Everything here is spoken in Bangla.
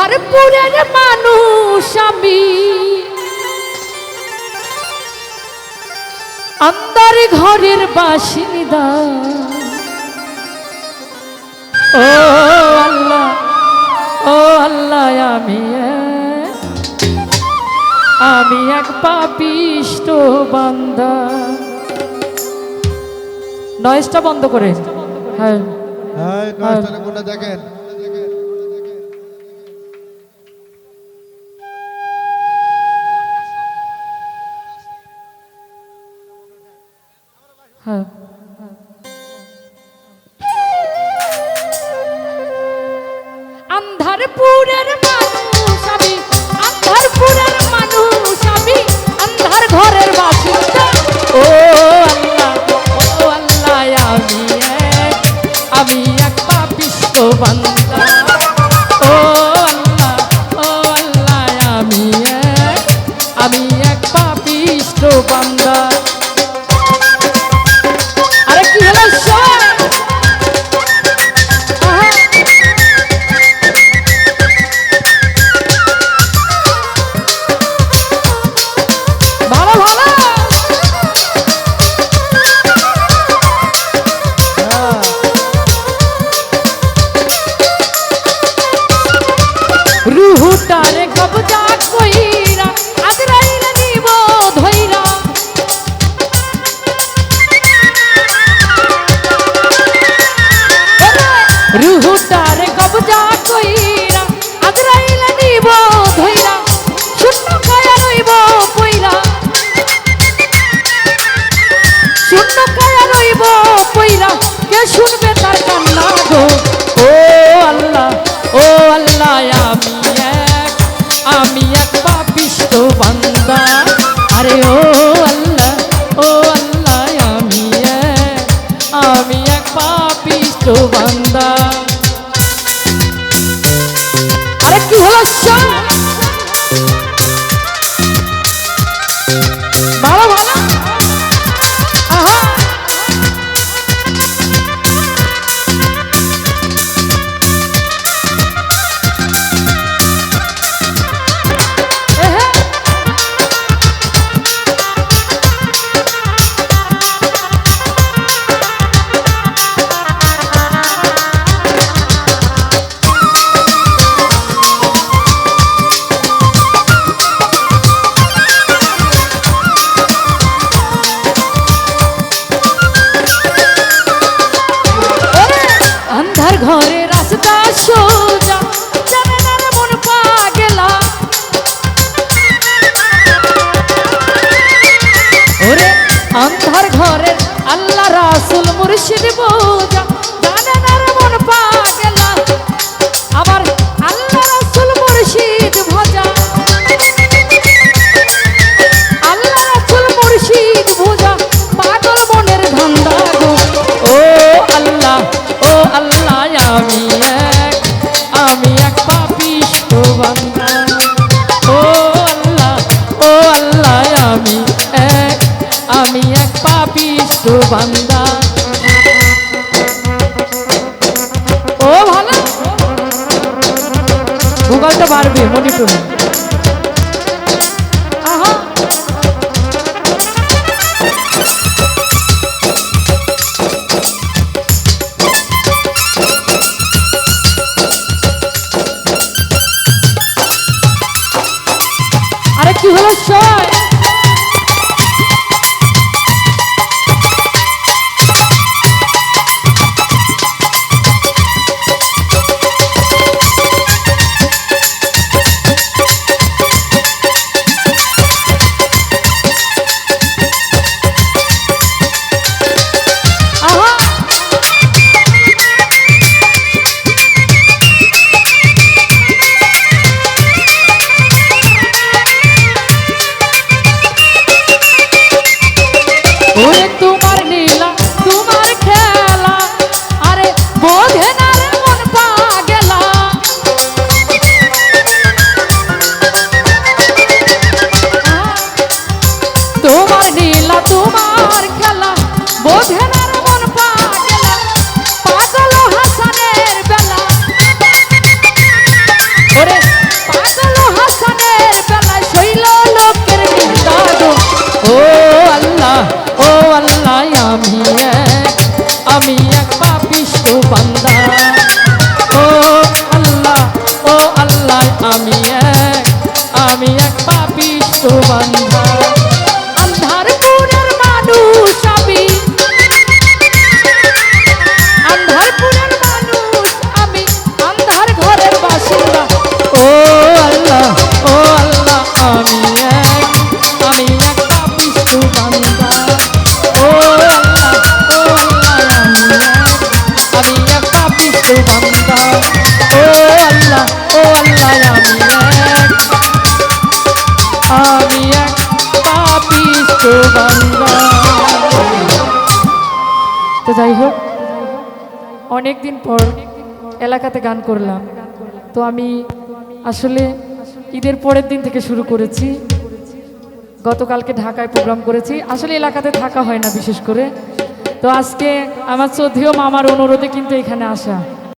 ধারপুরের মানুষ আমি। আন্দার ঘরের বাসিন্দা। ও আল্লাহ ও আল্লাহ আমি আমি এক পাপিষ্ট বান্দা। নয়েসটা বন্ধ করে। হ্যাঁ। হ্যাঁ। নয়েসটা দেখেন। 嗯。¡Vamos! ঘরে রাস্তা সোজা জানে না রে মন পাগলা। ওরে অন্ধার ঘরে আল্লাহ রাসুল মুর্শিদ বোঝা। বাড়বে মনে করুন। পাপিষ্ট অনেক দিন পর এলাকাতে গান করলাম। তো আমি আসলে ঈদের পরের দিন থেকে শুরু করেছি। গতকালকে ঢাকায় প্রোগ্রাম করেছি। আসলে এলাকাতে থাকা হয় না বিশেষ করে। তো আজকে আমার চৌধুরী মামার অনুরোধে কিন্তু এখানে আসা।